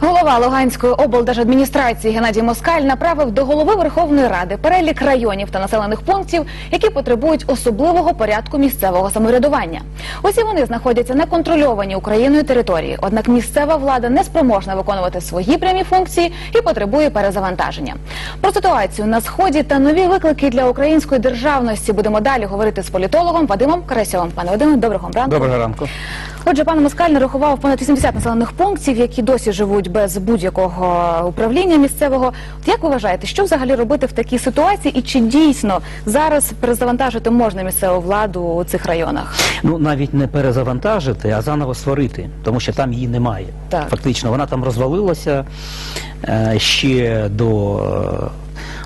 Голова Луганської облдержадміністрації Геннадій Москаль направив до голови Верховної Ради перелік районів та населених пунктів, які потребують особливого порядку місцевого самоврядування. Усі вони знаходяться на контрольованій Україною території. Однак місцева влада не спроможна виконувати свої прямі функції і потребує перезавантаження. Про ситуацію на сході та нові виклики для української державності будемо далі говорити з політологом Вадимом Карасьовим. Пане Вадиме, доброго ранку. Доброго ранку. Отже, пан Москаль нарахував понад 80 населених пунктів, які досі живуть без будь-якого управління місцевого. От як ви вважаєте, що взагалі робити в такій ситуації, і чи дійсно зараз перезавантажити можна місцеву владу у цих районах? Ну навіть не перезавантажити, а заново створити, тому що там її немає. Так. Фактично, вона там розвалилася е, ще до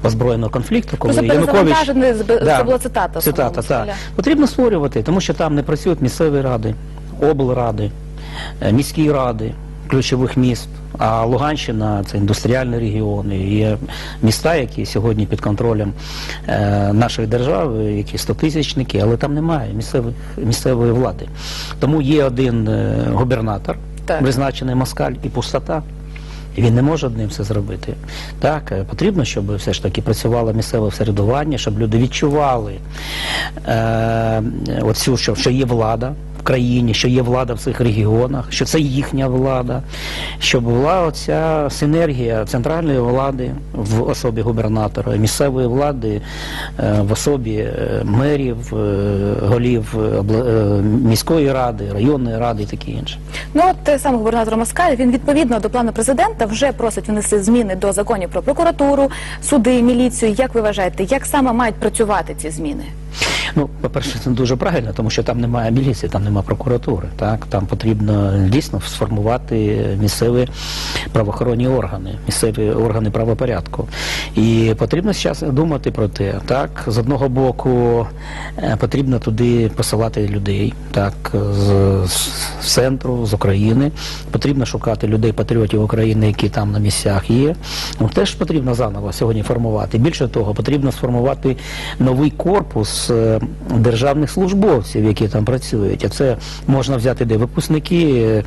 е, озброєного конфлікту, коли Просто Янукович це була цитата Цитата, так. Потрібно створювати, тому що там не працюють місцеві ради, облради, е, міські ради ключових міст. А Луганщина це індустріальний регіон, і є міста, які сьогодні під контролем е, нашої держави, які стотисячники, але там немає місцевих, місцевої влади. Тому є один е, губернатор, Так. призначений москаль і пустота. Він не може одним це зробити. Так, е, потрібно, щоб все ж таки працювало місцеве всередування, щоб люди відчували е, оцю, що, що є влада країні, що є влада в цих регіонах, що це їхня влада, щоб була оця синергія центральної влади в особі губернатора, місцевої влади е, в особі е, мерів, е, голів міської ради, районної ради і таке інше. Ну от сам губернатор Москаль, він відповідно до плану президента вже просить внести зміни до законів про прокуратуру, суди, міліцію. Як ви вважаєте, як саме мають працювати ці зміни? Ну, по-перше, це дуже правильно, тому що там немає міліції, там немає прокуратури. Так? Там потрібно дійсно сформувати місцеві правоохоронні органи, місцеві органи правопорядку. І потрібно зараз думати про те, так, з одного боку е, потрібно туди посилати людей, так, з, з центру, з України. Потрібно шукати людей, патріотів України, які там на місцях є. Ну, теж потрібно заново сьогодні формувати. Більше того, потрібно сформувати новий корпус е, державних службовців, які там працюють. А це можна взяти де випускники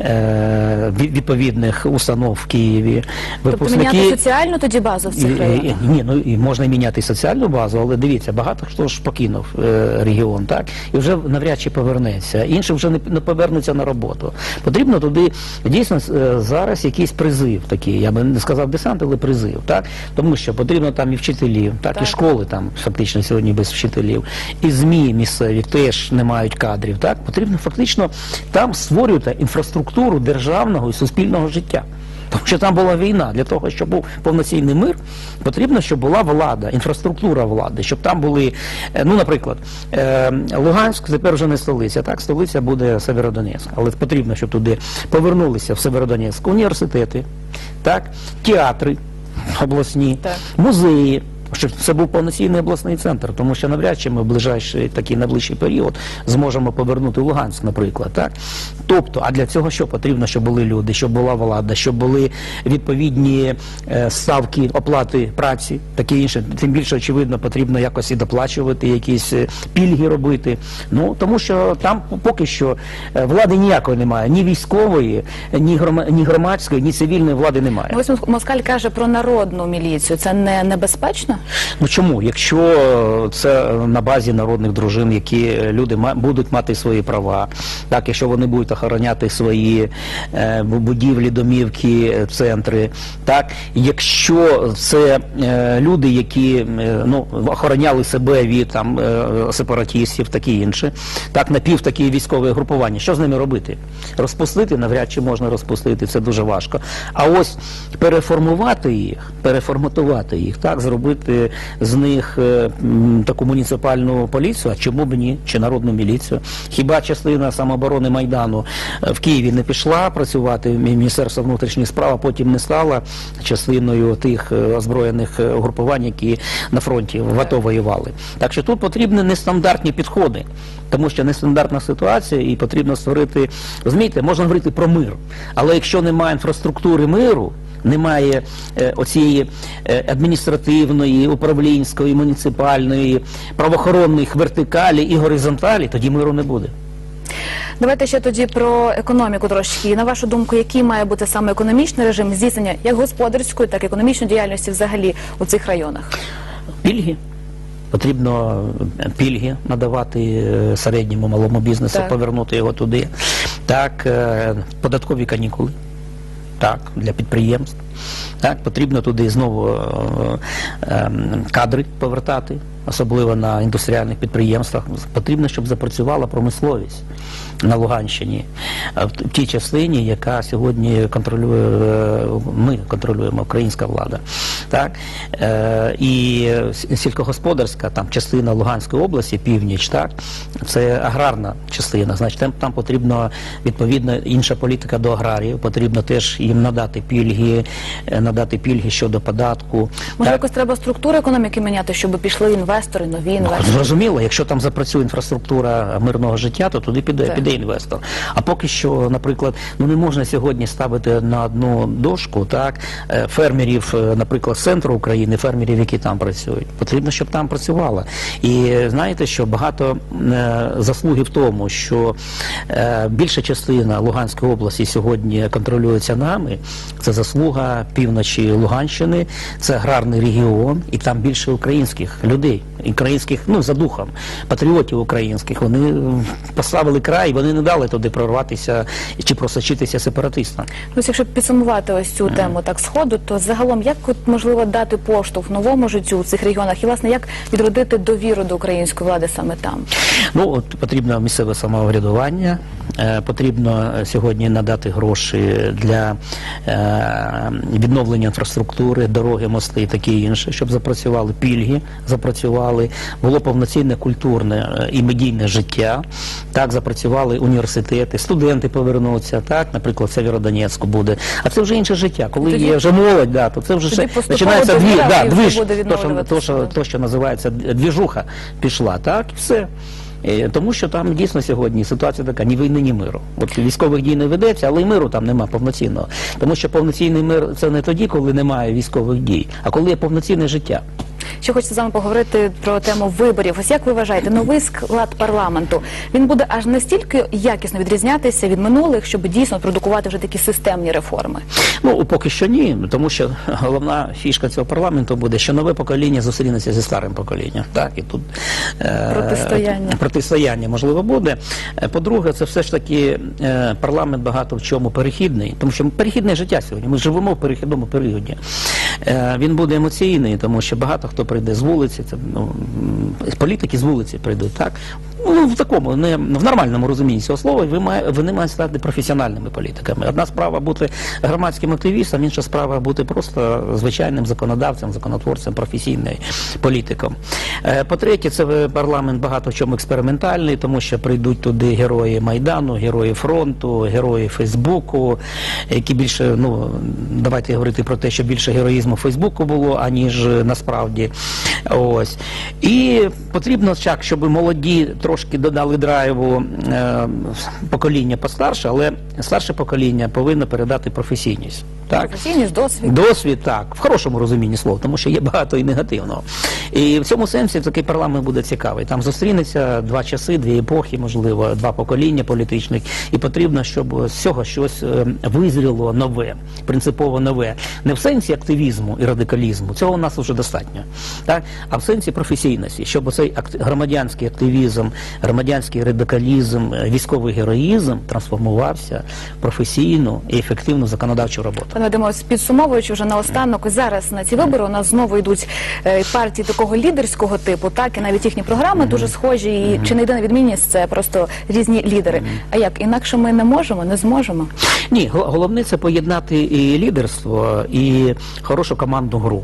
е, відповідних установ в Києві, Тобто міняти соціальну тоді базу в цих районах? Ні, ну і можна міняти соціальну базу, але дивіться, багато хто ж покинув е, регіон, так і вже навряд чи повернеться. Інші вже не, не повернуться на роботу. Потрібно туди дійсно е, зараз якийсь призив такий. Я би не сказав десант, але призив, так тому що потрібно там і вчителів, так, Так. і школи там фактично сьогодні без вчителів, і змі місцеві теж не мають кадрів. Так потрібно фактично там створювати інфраструктуру державного і суспільного життя. Тому що там була війна. Для того, щоб був повноцінний мир, потрібно, щоб була влада, інфраструктура влади, щоб там були, е, ну, наприклад, е, Луганськ тепер вже не столиця, так, столиця буде Северодонецьк. Але потрібно, щоб туди повернулися в Северодонецьк університети, так, театри обласні, Так. музеї. Щоб це був повноцінний обласний центр, тому що навряд чи ми в ближайший такий найближчий період зможемо повернути Луганськ, наприклад. Так? Тобто, а для цього що потрібно, щоб були люди, щоб була влада, щоб були відповідні е, ставки оплати праці, таке інше. Тим більше, очевидно, потрібно якось і доплачувати, якісь е, пільги робити. Ну тому що там поки що е, влади ніякої немає, ні військової, ні грома- ні громадської, ні цивільної влади немає. Ось Москаль каже про народну міліцію. Це не небезпечно? Ну чому? Якщо це на базі народних дружин, які люди будуть мати свої права, так, якщо вони будуть охороняти свої е, будівлі, домівки, е, центри, так, якщо це е, люди, які е, ну, охороняли себе від там е, сепаратістів, таке інше, так, напів такі військові групування, що з ними робити? Розпустити навряд чи можна розпустити, це дуже важко. А ось переформувати їх, переформатувати їх, так, зробити з них е, таку муніципальну поліцію, а чому б ні, чи народну міліцію. Хіба частина самооборони Майдану е, в Києві не пішла працювати Міністерство внутрішніх справ, а потім не стала частиною тих е, озброєних угрупувань, які на фронті в АТО воювали. Так що тут потрібні нестандартні підходи, тому що нестандартна ситуація і потрібно створити, розумієте, можна говорити про мир, але якщо немає інфраструктури миру, немає е, оцієї е, адміністративної, управлінської, муніципальної, правоохоронних вертикалі і горизонталі, тоді миру не буде. Давайте ще тоді про економіку трошки. На вашу думку, який має бути саме економічний режим здійснення як господарської, так і економічної діяльності взагалі у цих районах? Пільги. Потрібно е, пільги надавати середньому малому бізнесу, Так. повернути його туди. Так, податкові канікули. Так, для підприємств. Так, потрібно туди знову е, е, кадри повертати, особливо на індустріальних підприємствах. Потрібно, щоб запрацювала промисловість на Луганщині, в тій частині, яка сьогодні контролює, е, ми контролюємо, українська влада. Так? Е, І сільськогосподарська там, частина Луганської області, північ, так? це аграрна частина. Значить, там, там потрібно відповідно інша політика до аграріїв, потрібно теж їм надати пільги, е, надати пільги щодо податку. Може, Так? якось треба структуру економіки міняти, щоб пішли інвестори, нові Ну, інвестори? зрозуміло, якщо там запрацює інфраструктура мирного життя, то туди піде, Так. піде інвестор. А поки що, наприклад, ну не можна сьогодні ставити на одну дошку так е, фермерів, е, наприклад, центру України, фермерів, які там працюють. Потрібно, щоб там працювало. І знаєте, що багато е, заслуги в тому, що більша частина Луганської області сьогодні контролюється нами. Це заслуга півночі Луганщини, це аграрний регіон, і там більше українських людей, українських, ну за духом, патріотів українських. Вони поставили край, вони не дали туди прорватися чи просочитися сепаратистам. Ось якщо підсумувати ось цю тему так сходу, то загалом як от можливо дати поштовх новому життю у цих регіонах і власне як відродити довіру до української влади саме там? Ну от потрібно місцеве самоврядування, е, потрібно е, сьогодні надати гроші для е, відновлення інфраструктури, дороги, мости і таке інше, щоб запрацювали пільги, запрацювали, було повноцінне культурне е, і медійне життя. Так запрацювали університети, студенти повернуться. Так, наприклад, в Сєвєродонецьку буде. А це вже інше життя. Коли Тоді- є вже молодь, да, то це вже поступово починається дві, да, і то, що, то, що, то, що називається двіжуха пішла, так, і все. Е, Тому що там дійсно сьогодні ситуація така, ні війни, ні миру. От військових дій не ведеться, але й миру там нема повноцінного. Тому що повноцінний мир це не тоді, коли немає військових дій, а коли є повноцінне життя. Ще хочеться з вами поговорити про тему виборів. Ось як ви вважаєте, новий склад парламенту він буде аж настільки якісно відрізнятися від минулих, щоб дійсно продукувати вже такі системні реформи? Ну поки що ні, тому що головна фішка цього парламенту буде, що нове покоління зустрінеться зі старим поколінням. Так і тут е, Протистояння. протистояння можливо буде. Е, По-друге, це все ж таки е, парламент багато в чому перехідний, тому що перехідне життя сьогодні. Ми живемо в перехідному періоді. Е, Він буде емоційний, тому що багато хто прийде з вулиці, це ну, політики з вулиці прийдуть, так. Ну, в такому, не в нормальному розумінні цього слова, ви має, вони мають стати професіональними політиками. Одна справа бути громадським активістом, інша справа бути просто звичайним законодавцем, законотворцем, професійним політиком. Е, По-третє, це е, парламент багато в чому експериментальний, тому що прийдуть туди герої Майдану, герої фронту, герої Фейсбуку, які більше, ну давайте говорити про те, що більше героїзму Фейсбуку було, аніж насправді. Ось. І потрібно так, щоб молоді трошки додали драйву е, покоління постарше, але старше покоління повинно передати професійність. Так? Професійність, досвід. Досвід так, в хорошому розумінні слова, тому що є багато і негативного. І в цьому сенсі такий парламент буде цікавий. Там зустрінеться два часи, дві епохи, можливо, два покоління політичних, і потрібно, щоб з цього щось е, визріло нове, принципово нове. Не в сенсі активізму і радикалізму, цього у нас вже достатньо, так? а в сенсі професійності, щоб цей громадянський активізм, громадянський радикалізм, е, військовий героїзм трансформувався в професійну і ефективну законодавчу роботу. Пане Вадиме, підсумовуючи вже наостанок, зараз на ці вибори у нас знову йдуть е, партії такого лідерського типу, так і навіть їхні програми дуже схожі. І чи не єдина відмінність це просто різні лідери. А як інакше ми не можемо, не зможемо? Ні, головне це поєднати і лідерство, і хорошу командну гру.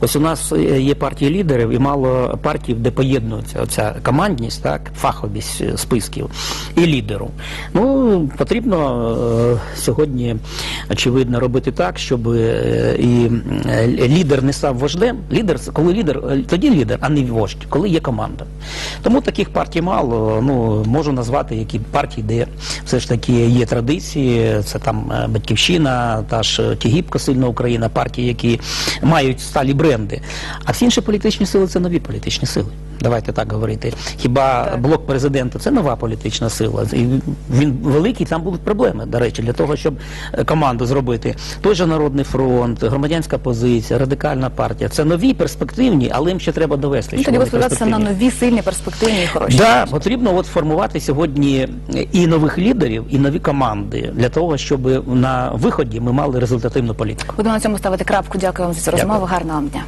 Ось у нас е, є партії лідерів і мало партій, де поєднується оця командність, так, фаховість списків і лідеру. Ну, потрібно е, сьогодні, очевидно, робити так, щоб е, і е, лідер не став вождем. Лідер, коли лідер, тоді лідер, а не вождь, коли є команда. Тому таких партій мало. Ну, можу назвати які партії, де все ж таки є традиції. Це там Батьківщина, та ж Тігіпка, Сильна Україна, партії, які мають сталі бренди. А всі інші політичні сили це нові політичні сили. Давайте так говорити. Хіба блок президента це нова політична сила? І він великий, там будуть проблеми, до речі, для того, щоб е, команду зробити. Той же Народний фронт, громадянська позиція, радикальна партія. Це нові перспективні, але їм ще треба довести. Ну, що тоді вони на нові, сильні, перспективні і хороші. Да, потрібно от формувати сьогодні і нових лідерів, і нові команди для того, щоб на виході ми мали результативну політику. Будемо на цьому ставити крапку. Дякую вам за цю розмову. Гарного вам дня.